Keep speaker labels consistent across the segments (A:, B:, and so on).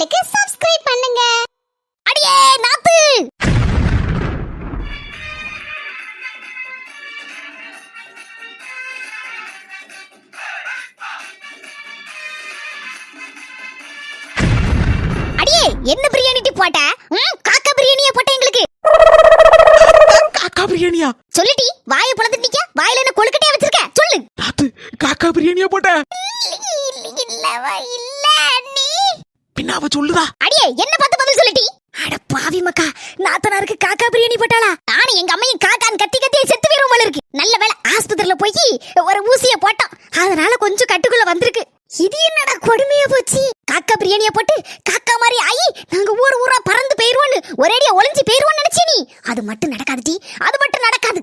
A: சேனலுக்கு சப்ஸ்கிரைப் பண்ணுங்க. அடியே நாத்து! அடியே என்ன பிரியாணி டீ போட்ட? காக்கா பிரியாணியே போட்ட எங்களுக்கு.
B: காக்கா பிரியாணியா?
A: சொல்லுடி வாயை புலந்துட்டீங்க வாயில என்ன கொழுக்கட்டையா வச்சிருக்க? சொல்லு.
B: நாத்து காக்கா பிரியாணியா போட்ட?
A: இல்ல
B: பின்ன அவ சொல்லுதா?
A: அடியே என்ன பார்த்து பதில் சொல்லிட்டி அட பாவி மக்கா நாத்தனாருக்கு காக்கா பிரியாணி போட்டாளா? நானும் எங்க அம்மையும் காக்கான் கத்தி கத்தி செத்து போயிரும் போல இருக்கு. நல்ல வேளை ஆஸ்பத்திரியில போய் ஒரு ஊசிய போட்டோம். அதனால கொஞ்சம் கட்டுக்குள்ள வந்திருக்கு. இது என்னடா கொடுமையா போச்சு? காக்கா பிரியாணிய போட்டு காக்கா மாதிரி ஆயி நாங்க ஊர் ஊரா பறந்து போயிருவோன்னு ஒரேடியா ஒளிஞ்சு போயிருவோம்னு நினைச்சே நீ. அது மட்டும் நடக்காது டி. அது மட்டும் நடக்காது.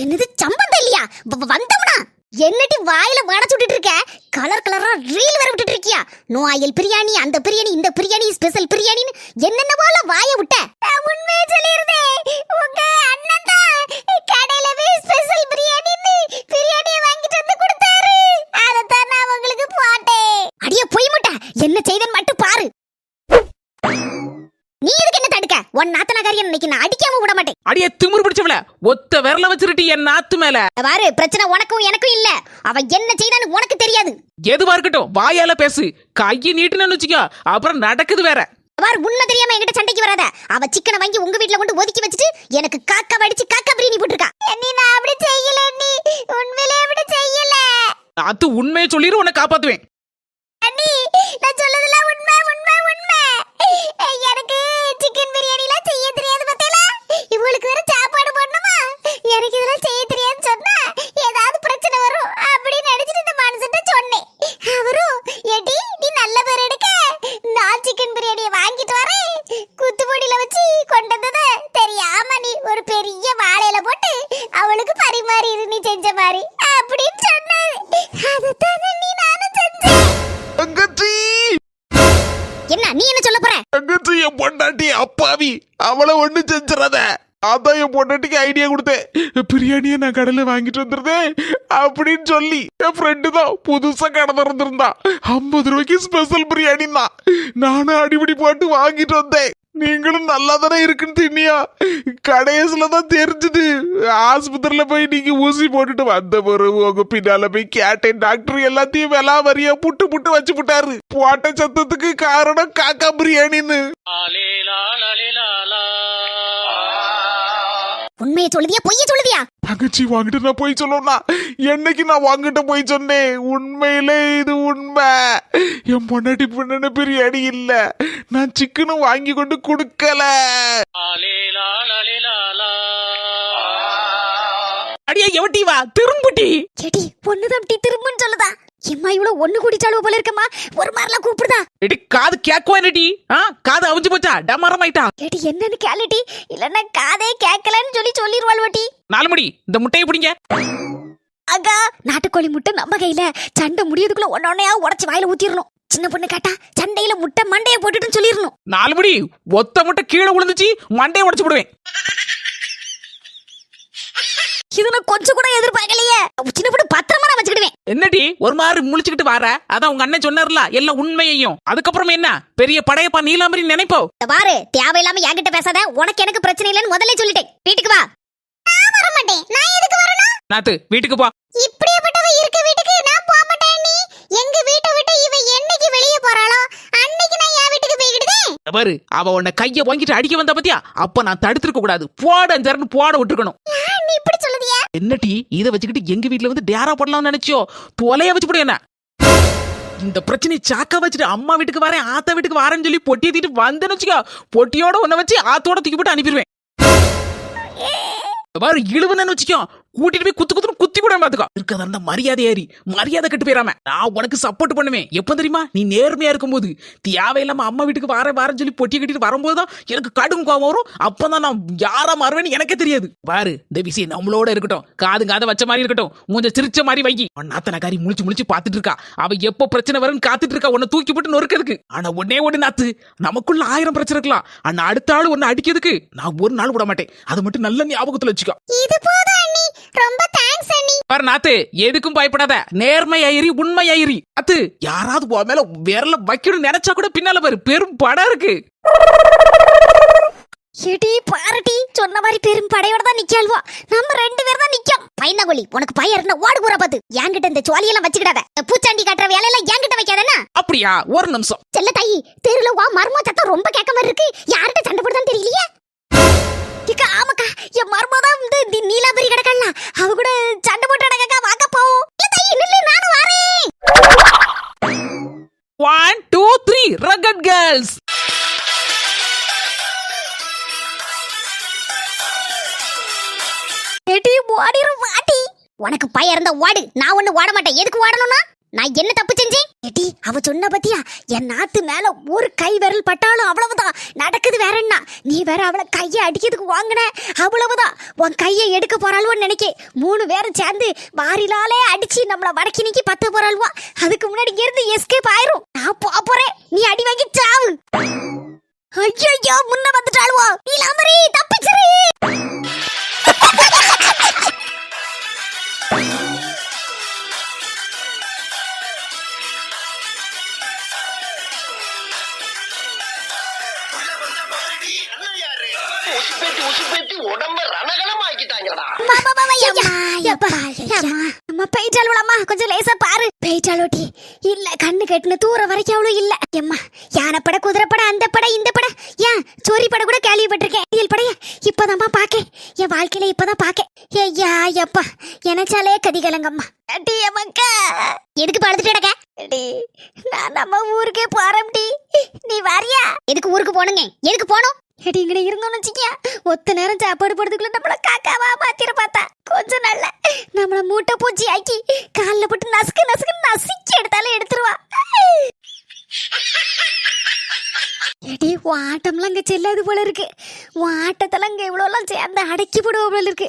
A: என்னது சம்பந்தம் இல்லையா வ- வ- வந்தவனா? என்னடி வாயில வடை சுட்டுட்டு இருக்க? கலர் கலரா ரீல் வர விட்டுட்டு இருக்கியா? நோ ஆயில் பிரியாணி அந்த பிரியாணி இந்த பிரியாணி ஸ்பெஷல் பிரியாணின்னு என்னென்ன போல வாய விட்ட உண்மையை சொல்லிருந்தே உங்க அண்ணன் தான் கடையில போய் ஸ்பெஷல் பிரியாணின்னு பிரியாணியை வாங்கிட்டு வந்து கொடுத்தாரு அதை தான் நான் உங்களுக்கு போட்டேன் அடியே பொய் முட்டை என்ன செய்தன் மட்டும் பாரு நீ எதுக்கு என்ன தடுக்க உன் நாத்தனகாரியன் இன்னைக்கு நான் அடிக்காம விட மாட்டேன்.
B: அடியே திமிரு பிடிச்சவள. ஒத்த விரல வச்சிருட்டி என் நாத்து மேல.
A: பாரு பிரச்சனை உனக்கும் எனக்கும் இல்ல. அவ என்ன செய்தான்னு உனக்கு தெரியாது.
B: எதுவா இருக்கட்டும் வாயால பேசு. கையை நீட்டுன்னு வச்சுக்கோ அப்புறம் நடக்குது வேற.
A: பாரு உண்மை தெரியாம என்கிட்ட சண்டைக்கு வராத. அவ சிக்கனை வாங்கி உங்க வீட்ல கொண்டு ஒதுக்கி வச்சுட்டு எனக்கு காக்கா வடிச்சு காக்கா பிரியாணி போட்டுருக்கா. நீ நான் அப்படி செய்யல நீ உண்மையிலே அப்படி செய்யல.
B: நாத்து உண்மையை சொல்லிரு உன்னை காப்பாத்துவேன்.
A: அண்ணி நான் சொல்லதெல்லாம் உண்மை உண்மை உண்மை.
B: பொண்டாட்டி அப்பாவி. அவளை ஒண்ணு செஞ்சிடாத. அதான் என் பொண்டாட்டிக்கு ஐடியா கொடுத்தேன். பிரியாணியை நான் கடையில் வாங்கிட்டு வந்துருந்தேன் அப்படின்னு சொல்லி என் ஃப்ரெண்டு தான் புதுசாக கடை திறந்திருந்தான் ஐம்பது ரூபாய்க்கு ஸ்பெஷல் பிரியாணி தான் நானும் அடிபடி போட்டு வாங்கிட்டு வந்தேன். நீங்களும் நல்லா தானே இருக்குன்னு தின்னியா? கடைசியில தான் தெரிஞ்சது. ஆஸ்பத்திரியில போய் நீங்க ஊசி போட்டுட்டு வந்த பிறகு உங்க பின்னால போய் கேட்டேன் டாக்டர் எல்லாத்தையும் வெலா வரியா புட்டு புட்டு வச்சு விட்டாரு போட்ட சத்தத்துக்கு காரணம் காக்கா பிரியாணின்னு.
A: உண்மையை சொல்லுதியா? பொய்ய சொல்லுதியா?
B: தங்கச்சி வாங்கிட்டு நான் போய் சொல்லணும்னா என்னைக்கு நான் வாங்கிட்ட போய் சொன்னேன்? உண்மையிலே இது உண்மை. என் பொண்டாட்டி பொண்ணு பிரியாணி இல்ல. நான் சிக்கனும் வாங்கி கொண்டு கொடுக்கல. அடியே எவட்டி வா? திரும்புட்டி
A: செடி பொண்ணுதான் திரும்புன்னு சொல்லுதா? எம்மா இவ்வளவு ஒண்ணு கூட்டிட்டாலும் போல இருக்கம்மா. ஒரு மாதிரிலாம் கூப்பிடுதா?
B: எடி காது கேக்குவா என்னடி? ஆ காது அவிஞ்சு போச்சா? டமரம் ஆயிட்டா
A: ஏடி என்னன்னு கேளுடி. இல்லன்னா காதே கேட்கலன்னு சொல்லி சொல்லிடுவாள் வட்டி
B: நாலு மணி இந்த முட்டையை பிடிங்க.
A: அக்கா நாட்டுக்கோழி முட்டை நம்ம கையில. சண்டை முடியதுக்குள்ள ஒன்னு ஒன்னையா உடச்சு வாயில ஊத்திடணும் சின்ன பொண்ணு கேட்டா சண்டையில முட்டை மண்டைய போட்டுட்டுன்னு சொல்லிடணும்
B: நாலு மணி ஒத்த முட்டை கீழே விழுந்துச்சு மண்டையை உடைச்சு விடுவேன்
A: இது நான் கொஞ்சம் கூட எதிர்பார்க்கலையே. சின்ன பொண்ணு பத்திரமா நான் வச்சுக்கிடுவேன்.
B: என்னடி? ஒரு மாதிரி முழிச்சுக்கிட்டு வார. அதான் உங்க அண்ணன் சொன்னார்ல எல்லாம் உண்மையையும். அதுக்கப்புறம் என்ன? பெரிய படையப்பா நீலாம்பரி நினைப்போ?
A: பாரு தேவையில்லாம என்கிட்ட பேசாத உனக்கு எனக்கு பிரச்சனை இல்லைன்னு முதல்ல சொல்லிட்டேன். வீட்டுக்கு வா. நான் வர மாட்டேன். நான் எதுக்கு வரணும்?
B: நாத்து வீட்டுக்கு போ. பாரு அவ உன்னை கைய வாங்கிட்டு அடிக்க வந்தா பத்தியா? அப்ப நான் தடுத்திருக்க கூடாது. போட அஞ்சாருன்னு போட விட்டுருக்கணும்.
A: நீ இப்படி சொல்லுதியா?
B: என்னடி இதை வச்சுக்கிட்டு எங்க வீட்ல வந்து டேரா போடலாம்னு நினைச்சியோ? தொலைய வச்சு போடு என்ன? இந்த பிரச்சனை சாக்கா வச்சுட்டு அம்மா வீட்டுக்கு வரேன் ஆத்தா வீட்டுக்கு வரேன்னு சொல்லி பொட்டியை தீட்டு வந்தேன்னு வச்சுக்கோ பொட்டியோட உன்னை வச்சு ஆத்தோட தூக்கி போட்டு அனுப்பிடுவேன். பாரு இழுவனு வச்சுக்கோ கூட்டிட்டு போய் குத்து குத்துன்னு குத்தி கூட பாத்துக்கோ. இருக்கிறதா இருந்தா மரியாதை ஏறி மரியாதை கட்டு போயிடாம நான் உனக்கு சப்போர்ட் பண்ணுவேன். எப்ப தெரியுமா? நீ நேர்மையா இருக்கும்போது. தேவையில்லாம அம்மா வீட்டுக்கு வர வரேன்னு சொல்லி பொட்டியை கட்டிட்டு வரும்போது தான் எனக்கு கடும் கோவம் வரும். அப்பதான் நான் யாரா மாறுவேன்னு எனக்கே தெரியாது. பாரு இந்த விஷயம் நம்மளோட இருக்கட்டும். காது காதை வச்ச மாதிரி இருக்கட்டும். கொஞ்சம் சிரிச்ச மாதிரி வை நாத்தனக்காரி முழிச்சு முழிச்சு பாத்துட்டு இருக்கா. அவ எப்போ பிரச்சனை வரும்னு காத்துட்டு இருக்கா. உன்னை தூக்கி போட்டு நொறுக்கிறதுக்கு. ஆனா ஒன்னே ஒண்ணு நாத்து. நமக்குள்ள ஆயிரம் பிரச்சனை இருக்கலாம். ஆனா அடுத்த ஆள் ஒன்னு அடிக்கிறதுக்கு நான் ஒரு நாள் விட மாட்டேன். அதை மட்டும் நல்ல ஞாபகத்துல வச்சுக்கோ.
A: இது போதும் அண்ணி. ரொம்ப தேங்க்ஸ் அண்ணி.
B: பாரு நாத்து எதுக்கும் பயப்படாத. நேர்மை ஐயரி உண்மை ஐயரி அத்து யாராவது உன் மேல விரல வைக்கணும்னு நினைச்சா கூட பின்னால பாரு பெரும் படம் இருக்கு.
A: எடி பாரடி சொன்ன மாதிரி பெரும் படையோட தான் நிக்காள்வா நம்ம ரெண்டு பேர் தான் நிக்கோம். பையனகொலி உனக்கு பையன் இருந்தா ஓடு கூற பாத்து. என்கிட்ட இந்த ஜுவாலியெல்லாம் வச்சுக்கிடாத. இந்த பூச்சாண்டி கட்டுற வேலையெல்லாம் என்கிட்ட வைக்காதனா
B: அப்படியா ஒரு நிமிஷம்.
A: செல்ல தாயி தெருல வா மர்ம சத்தம் ரொம்ப கேட்க மாதிரி இருக்கு. யார்கிட்ட சண்டை போடுதான்னு தெரியலையே? உனக்கு பய இருந்தா ஓடு. நான் ஒண்ணு ஓட மாட்டேன். எதுக்கு ஓடணும்னா? நான் என்ன தப்பு செஞ்சேன்? எடி அவ சொன்ன பத்தியா? என் நாத்து மேல ஒரு கை விரல் பட்டாலும் அவ்வளவுதான். நடக்குது வேற என்ன? நீ வேற அவளை கையை அடிக்கிறதுக்கு வாங்கின. அவ்வளவுதான். உன் கையை எடுக்க போறாள்வோன்னு நினைக்க மூணு பேரும் சேர்ந்து வாரிலாலே அடிச்சு நம்மள வடக்கி நீக்கி பத்து போறாள்வா. அதுக்கு முன்னாடி இருந்து எஸ்கேப் ஆயிரும். நான் போ போறேன். நீ அடி வாங்கி சாவு. ஐயோ முன்ன வந்துட்டாளுவோ. நீலாம்பரி தப்பிச்சிரு.
C: உசுப்பேத்தி உசுப்பேத்தி உடம்ப ரணகலம் ஆக்கிட்டாங்கடா
A: பெய்ச்சாலுமா கொஞ்சம் லேசா பாரு. பெய்ச்சாலோட்டி இல்ல கண்ணு கெட்டுன தூர வரைக்கும் அவ்வளவு இல்ல. எம்மா யானைப்பட குதிரைப்பட அந்த பட இந்த பட. ஏன் சோரி பட கூட கேள்விப்பட்டிருக்கேன். இயல் படைய இப்பதாம்மா பாக்கேன். என் வாழ்க்கையில இப்பதான் பாக்கேன். ஐயா எப்பா எனச்சாலே கதிகலங்கம்மா. அடி மக்கா எதுக்கு படுத்துட்டு கிடக்க? அடி நான் நம்ம ஊருக்கே போறேன் டி நீ வரியா? எதுக்கு ஊருக்கு போனுங்க எதுக்கு போனோம் எடி இங்கட இருந்தோம்னு வச்சுக்கியா? ஒத்த நேரம் சாப்பாடு போடுறதுக்குள்ள நம்மள காக்காவா மாத்திர பார்த்தா. கொஞ்சம் நல்ல நம்மள மூட்டை பூச்சி ஆக்கி கால்ல போட்டு நசுக்கு நசுக்கு நசுக்கி எடுத்தாலும் எடுத்துருவா. எடி வாட்டம்லாம் இங்க செல்லாது போல இருக்கு. வாட்டத்தெல்லாம் இங்க இவ்வளோலாம் சேர்ந்து அடக்கி போடுவோம் போல இருக்கு.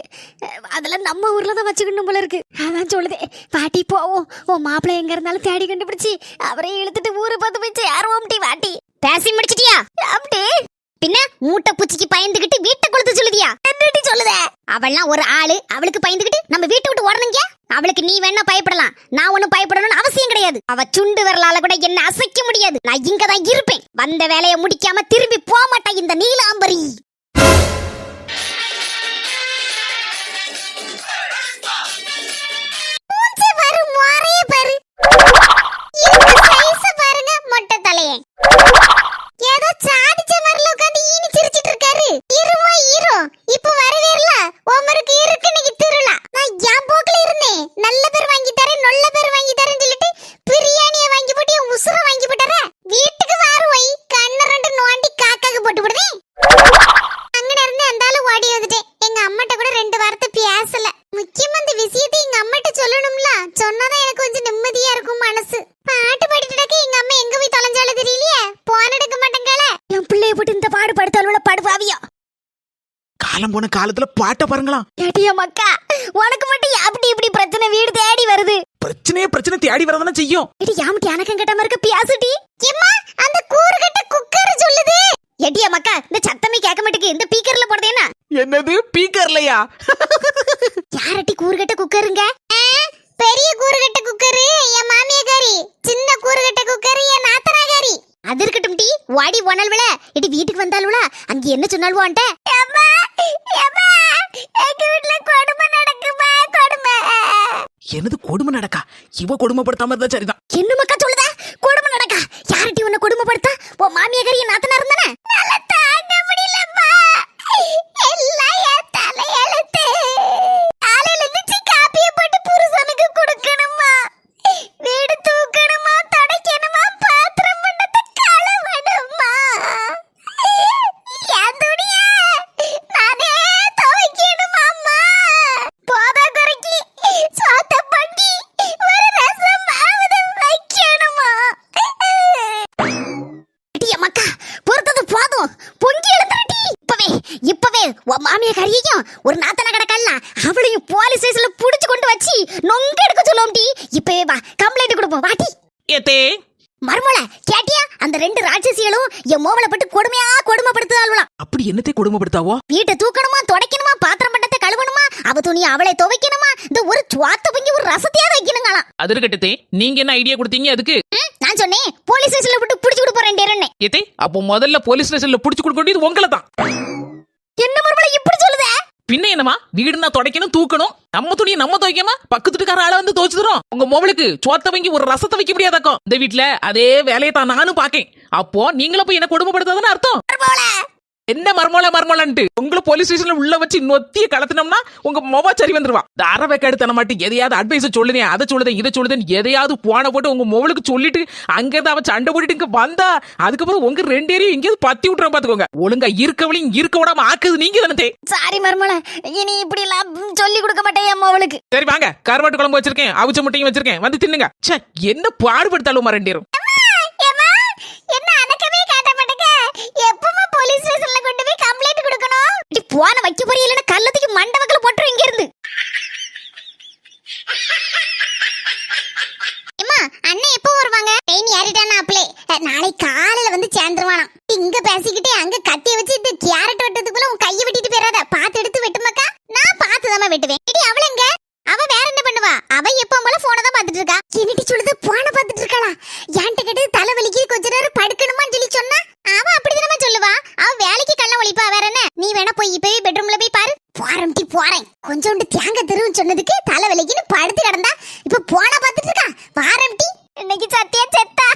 A: அதெல்லாம் நம்ம ஊர்ல தான் வச்சுக்கணும் போல இருக்கு. அதான் சொல்லுதே பாட்டி போவோம். உன் மாப்பிள்ளை எங்க இருந்தாலும் தேடி கண்டுபிடிச்சு அவரையும் இழுத்துட்டு ஊரை பார்த்து போய் சேருவோம் டி வாட்டி. பேசி முடிச்சிட்டியா? அப்படி பின்ன மூட்டை பூச்சிக்கு பயந்துகிட்டு வீட்டை கொளுத்து சொல்லுதியா? என்னடி சொல்லுதே? அவள்லாம் ஒரு ஆளு அவளுக்கு பயந்துகிட்டு நம்ம வீட்டை விட்டு ஓடணுங்க? அவளுக்கு நீ வேணா பயப்படலாம். நான் ஒன்னும் பயப்படணும்னு அவசியம் கிடையாது. அவ சுண்டு விரலால கூட என்ன அசைக்க முடியாது. நான் இங்க தான் இருப்பேன். வந்த வேலையை முடிக்காம திரும்பி போக மாட்டேன் இந்த நீலாம்பரி பாருங்க மொட்டை தலையே. ஏதோ சாடிச்ச மாதிரில பாரு
B: காலம் போன காலத்துல பாட்டை பாருங்களாம்.
A: ஏட்டிய மக்கா உனக்கு மட்டும் அப்படி இப்படி பிரச்சனை வீடு தேடி வருது.
B: பிரச்சனையே பிரச்சனை தேடி வரதானே செய்யும்.
A: எடி யாமட்டி எனக்கும் கிட்ட மாதிரி பியாசுடி எம்மா அந்த கூறு கட்ட குக்கர் சொல்லுது. எட்டிய மக்கா இந்த சத்தமே கேட்க மாட்டேங்குது. இந்த பீக்கர்ல போடுதேனா
B: என்னது பீக்கர்லையா
A: யாரட்டி கூறுகட்ட குக்கருங்க? பெரிய கூறுகட்ட குக்கரு என் மாமியக்காரி சின்ன கூறுகட்ட குக்கரு என் நாத்தனாகாரி அது இருக்கட்டும் டி வாடி போனால்வல இடி வீட்டுக்கு வந்தாள்வல அங்க என்ன சொன்னால்வான்ட்ட?
B: என்னது கொடுமை நடக்கா? இவ கொடுமைப்படுத்தாம இருந்தா சரிதான்.
A: என்ன மக்கா சொல்லுதா? கொடுமை நடக்கா? யாரட்டி உன்னை கொடுமைப்படுத்தா? உன் மாமியக்காரி என் நாத்தனா இருந்தானே?
B: கொடுமைப்படுத்தாவோ
A: வீட்டை தூக்கணுமா துடைக்கணுமா பாத்திரம் பண்டத்தை கழுவணுமா அவ துணி அவளை துவைக்கணுமா இந்த ஒரு சுவாத்த பங்கி ஒரு ரசத்தையாவது வைக்கணுங்களாம்
B: அது இருக்கட்டே நீங்க என்ன ஐடியா கொடுத்தீங்க அதுக்கு?
A: நான் சொன்னேன் போலீஸ் ஸ்டேஷன்ல விட்டு பிடிச்சு கொடுப்போம் ரெண்டு பேரும்
B: ஏத்தே அப்போ முதல்ல போலீஸ் ஸ்டேஷன்ல புடிச்சு கொடுக்க வேண்டியது உங்களை தான்.
A: என்ன மறுபடி இப்படி சொல்லுதே?
B: பின்ன என்னமா வீடுனா துடைக்கணும் தூக்கணும். நம்ம துணியை நம்ம துவைக்காம பக்கத்து வீட்டுக்கார ஆள வந்து துவைச்சு தரும் உங்க மொபைலுக்கு சோத்த வாங்கி ஒரு ரசத்தை வைக்க முடியாதாக்கும் இந்த வீட்ல அதே வேலையை தான் நானும் பாக்கேன் அப்போ நீங்களும் போய் என்ன கொடுமைப்படுத்தாதுன்னு அர்த்தம். என்ன மர்மோல மர்மோலன்ட்டு? உங்களை போலீஸ் ஸ்டேஷன்ல உள்ள வச்சு நொத்திய கலத்தினோம்னா உங்க மொபா சரி வந்துருவா. இந்த தன மாட்டி எதையாவது அட்வைஸ் சொல்லுதேன் அதை சொல்லுதேன் இதை சொல்லுதேன் எதையாவது போன போட்டு உங்க மொபைலுக்கு சொல்லிட்டு அங்க இருந்து அவ சண்டை போட்டுட்டு இங்க வந்தா அதுக்கப்புறம் உங்க ரெண்டு ஏரியும் எங்கேயாவது பத்தி விட்டுறோம் பாத்துக்கோங்க. ஒழுங்கா இருக்கவளையும் இருக்க விடாம ஆக்குது நீங்க தானே
A: சாரி மர்மல இனி இப்படி எல்லாம் சொல்லி கொடுக்க மாட்டேன் என் அவளுக்கு
B: சரி வாங்க. கருவாட்டு குழம்பு வச்சிருக்கேன் அவிச்ச முட்டையும் வச்சிருக்கேன். வந்து தின்னுங்க. என்ன பாடுபடுத்தாலும் ரெண்டு பேரும்.
A: எப்பவுமே போலீஸ் ஸ்டேஷன்ல கொண்டு போய் கம்ப்ளைண்ட் கொடுக்கணும் இப்படி போன வைக்க போறீங்க இல்லைன்னா கள்ளத்துக்கு மண்டபக்கில் போட்டுரும் இங்க இருந்து அண்ணன் எப்போ வருவாங்க? ட்ரெயின் ஏறிட்டானா அப்ளே நாளை காலையில வந்து சேர்ந்துருவானா இங்க பேசிக்கிட்டே அங்க கத்திய வச்சு இந்த கேரட் வெட்டதுக்குள்ள உன் கையை வெட்டிட்டு போயிடாத பாத்து எடுத்து வெட்டுமாக்கா. நான் பாத்து தான் வெட்டுவேன். இடி அவள எங்க? அவ வேற என்ன பண்ணுவா? அவ எப்போ போல போனை தான் பாத்துட்டு இருக்கா. என்னடி சொல்லுது போனை பாத்துட்டு இருக்காளா? என்கிட்ட கேட்டு தலை வலிக்கு கொஞ்ச நேரம் படுக்கணுமான்னு சொல்லி சொன்னா அவ அப்படிதானமா சொல்லுவா அவ ஒழிப்பா வேற என்ன? நீ வேணா போய் இப்பவே பெட்ரூம்ல போய் பாரு. போறேன் டி போறேன். கொஞ்சோண்டு தேங்காய் தெருவும் சொன்னதுக்கு தலை வலிக்குன்னு படுத்து கிடந்தா. இப்ப போன பாத்துட்டு இருக்கா? வாரம் டி. இன்னைக்கு சத்தியா செத்தா.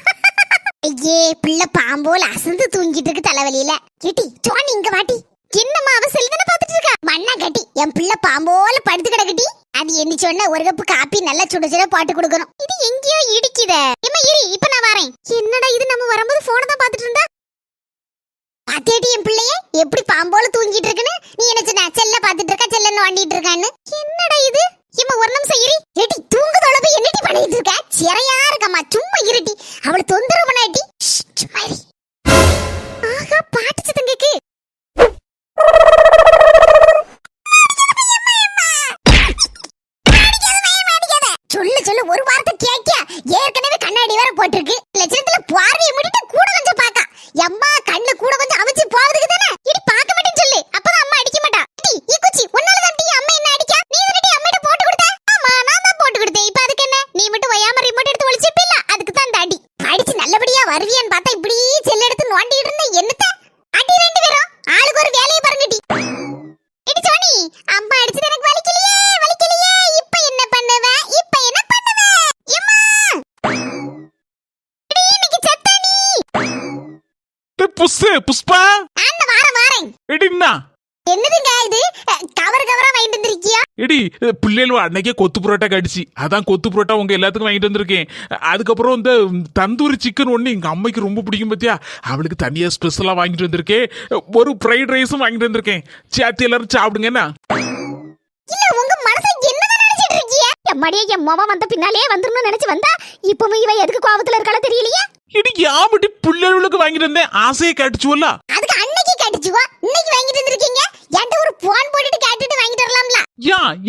A: ஐயே பிள்ளை பாம்போல அசந்து தூங்கிட்டு இருக்கு தலைவலியில கேட்டி ஜோனி இங்க வாட்டி என்னம்மா அவ செல்தன பாத்துட்டு இருக்கா? மண்ணா கட்டி என் பிள்ளை பாம்போல படுத்து கிடக்கட்டி அது என்ன சொன்ன ஒரு கப்பு காப்பி நல்லா சுட சுட போட்டு கொடுக்கணும். இது எங்கேயோ இடிக்குதே. எம்மா இரு இப்ப நான் வரேன். என்னடா இது நம்ம வரும்போது போனை தான் பாத்துட்டு இருந்தா? பாத்தியாட்டி என் பிள்ளைய எப்படி பாம்போல தூங்கிட்டு இருக்குன்னு? நீ என்ன சொன்ன? செல்ல பாத்துட்டு இருக்கா? செல்லன்னு வாண்டிட்டு இருக்கான்னு?
D: எடி பிள்ளைகள் அன்னைக்கே கொத்து புரோட்டா கடிச்சு. அதான் கொத்து புரோட்டா உங்க எல்லாத்துக்கும் வாங்கிட்டு வந்திருக்கேன். அதுக்கப்புறம் இந்த தந்தூரி சிக்கன் ஒன்று எங்க அம்மைக்கு ரொம்ப பிடிக்கும் பத்தியா? அவளுக்கு தனியா ஸ்பெஷலா வாங்கிட்டு வந்திருக்கேன். ஒரு ஃப்ரைட் ரைஸும் வாங்கிட்டு வந்திருக்கேன். சேர்த்து எல்லாரும் சாப்பிடுங்க என்ன?
A: இல்ல உங்க மனசுல என்னதான் நினைச்சிட்டு இருக்கிய? எம்மாடியே என் மாமா வந்த பின்னாலே வந்துரும்னு நினைச்சு வந்தா இப்பவும் இவ எதுக்கு கோவத்துல இருக்காளோ தெரியலையே?
D: இடி யாபட்டி பிள்ளைகளுக்கு வாங்கிட்டு வந்தேன். ஆசையை கடிச்சுவல்ல?
A: அதுக்கு அன்னைக்கு கேட்டுச்சுவா இன்னைக்கு வாங்கிட்டு வந்திருக்கீங்க? என்கிட்ட ஒரு போன் போட்டுட்டு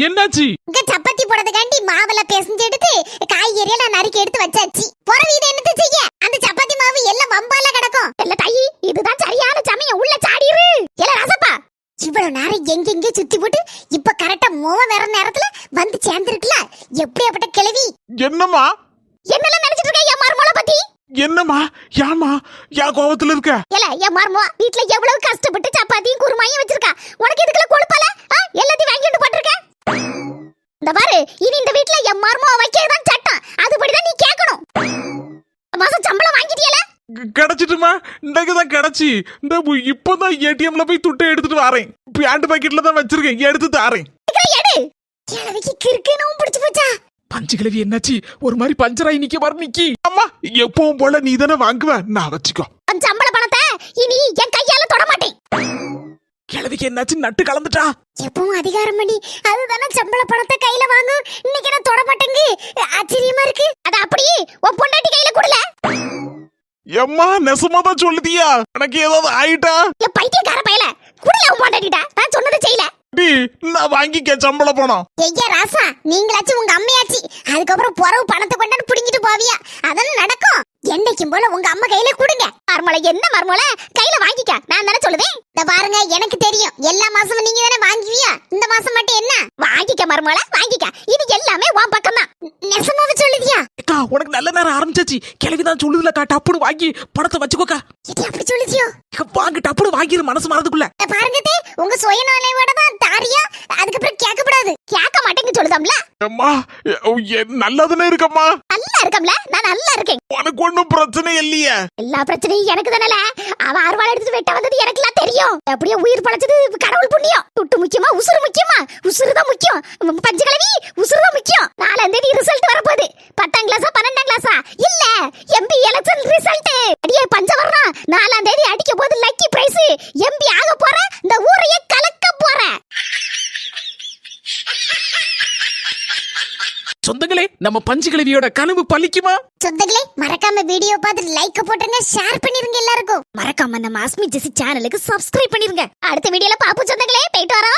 D: என்னாச்சு?
A: இங்க சப்பாத்தி போடுறதுக்காண்டி மாவெல்லாம் பிசைஞ்சு எடுத்து காய்கறி எல்லாம் நறுக்கி எடுத்து வச்சாச்சு. புறவு இது என்னத்த செய்ய? அந்த சப்பாத்தி மாவு எல்லாம் வம்பால கிடக்கும். இல்ல தாயி இதுதான் சரியான சமயம். உள்ள சாடிரு. இல்ல ரசப்பா. இவ்வளவு நேரம் எங்க எங்க சுத்தி போட்டு இப்ப கரெக்டா மோவ வேற நேரத்துல வந்து சேர்ந்துருக்குல? எப்படியாப்பட்ட கிழவி?
D: என்னம்மா?
A: என்னெல்லாம் நினைச்சிட்டு இருக்க? என் மருமலை பத்தி?
D: என்னம்மா? யாமா யா கோவத்துல இருக்க?
A: இல்ல என் மருமோ வீட்ல எவ்வளவு கஷ்டப்பட்டு சப்பாத்தியும் குருமாயும் வச்சிருக்கா? உனக்கு இதுக்குள்ள கொழுப்பால? ஆ? மாசம் சம்பளம் வாங்கிட்டியல?
D: க- கிடைச்சிட்டுமா இன்றைக்கு தான் கிடைச்சி. இந்த இப்பதான் ஏடிஎம்ல போய் துட்டை எடுத்துட்டு வரேன். பேண்ட் பாக்கெட்ல தான் வச்சிருக்கேன். எடுத்து தாரேன்.
A: கிழவிக்கு கிறுக்குன்னு பிடிச்சு போச்சா?
B: பஞ்சு கிழவி என்னாச்சு? ஒரு மாதிரி பஞ்சராய் நிக்க மாதிரி நிக்கி.
D: அம்மா எப்பவும் போல நீ தானே வாங்குவ? நான் வச்சுக்கோ.
A: சம்பள பணத்தை இனி என் கையால தொட மாட்டேன்.
B: கிழவிக்கு என்னாச்சு? நட்டு கலந்துட்டா?
A: எப்பவும் அதிகாரம் பண்ணி அதுதானே சம்பள பணத்தை கையில வாங்கும்? இன்னைக்கு நான் தொட மாட்டேங்கு. ஆச்சரியமா இருக்கு. அது அப்படியே உன் பொண்டாட்டி கையில கொடுல.
D: எம்மா நெசமா தான் சொல்லுதியா? எனக்கு ஏதாவது ஆயிட்டா?
A: என் பைத்தியக்கார பையல. குடுல உன் பொண்டாட்டிட்ட. நான் சொன்னதை செய்யல.
D: நான் வாங்கிக்க சம்பள பணம்
A: ஐயா ராசா நீங்களாச்சும் உங்க அம்மையாச்சு. அதுக்கப்புறம் புறவு பணத்தை கொண்டாந்து புடிங்கிட்டு போவியா? அதெல்லாம் நடக்கும். என்னைக்கும் போல உங்க அம்மா கையில கொடுங்க. மர்மலை என்ன மர்மலை? கையில வாங்கிக்க. நான் தானே சொல்லுவேன். இந்த பாருங்க எனக்கு தெரியும். எல்லா மாசமும் நீங்க தானே வாங்குவியா? இந்த மாசம் மட்டும் என்ன? வாங்கிக்க மருமகள வாங்கிக்க. இது எல்லாமே உன் பக்கம் தான் நெசமாவே சொல்லுதியா?
B: உனக்கு நல்ல நேரம் ஆரம்பிச்சாச்சு. கிளவிதான் சொல்லுதுலக்கா டப்புனு வாங்கி படத்தை வச்சுக்கோக்கா.
A: அப்படி சொல்லுதியோ?
B: வாங்க டப்புனு வாங்கிரு மனசு மறதுக்குள்ள.
A: பாருங்க தே, உங்க சுயநலையோட தான் தாரியா அதுக்கப்புறம் கேட்கக்கூடாது கேட்க மாட்டேங்க சொல்லுதாம்ல?
D: அம்மா நல்லதுன்னு இருக்கம்மா?
A: நல்லா இருக்கம்ல? நான் நல்லா இருக்கேன்.
D: உனக்கு ஒன்றும் பிரச்சனை இல்லையே.
A: எல்லா பிரச்சனையும் எனக்கு தானே அவ அருவாள் எடுத்து வெட்ட வந்தது எனக்குலாம் தெரியும். அப்படியே உயிர் பழைச்சது கடவுள் புண்ணியம். துட்டு முக்கியமா உசுறு முக்கியமா? உசுறு தான் முக்கியம். உம், பஞ்சகிழவி உசுறு தான் முக்கியம். நாலாம் தேதி ரிசல்ட் வரப்போகுது. பத்தாம் கிளாஸா பன்னெண்டாம் கிளாஸா இல்ல எம்பி எலெக்ஷன் ரிசல்ட் அடியே பஞ்சவர்ணம். நாலாம் தேதி அடிக்க போது லக்கி பிரைஸ் எம்பி ஆக போற இந்த ஊரையே கலக்க போற.
B: சொந்தங்களே நம்ம பஞ்சு கிழவியோட கனவு பலிக்குமா?
A: சொந்தங்களே மறக்காம வீடியோ பார்த்து லைக் போட்டுருங்க ஷேர் பண்ணிருங்க எல்லாருக்கும். மறக்காம நம்ம அஸ்மி ஜெசி சேனலுக்கு சப்ஸ்கிரைப் பண்ணிருங்க. அடுத்த வீடியோல பாப்பு சொந்தங்களே. போயிட்டு வர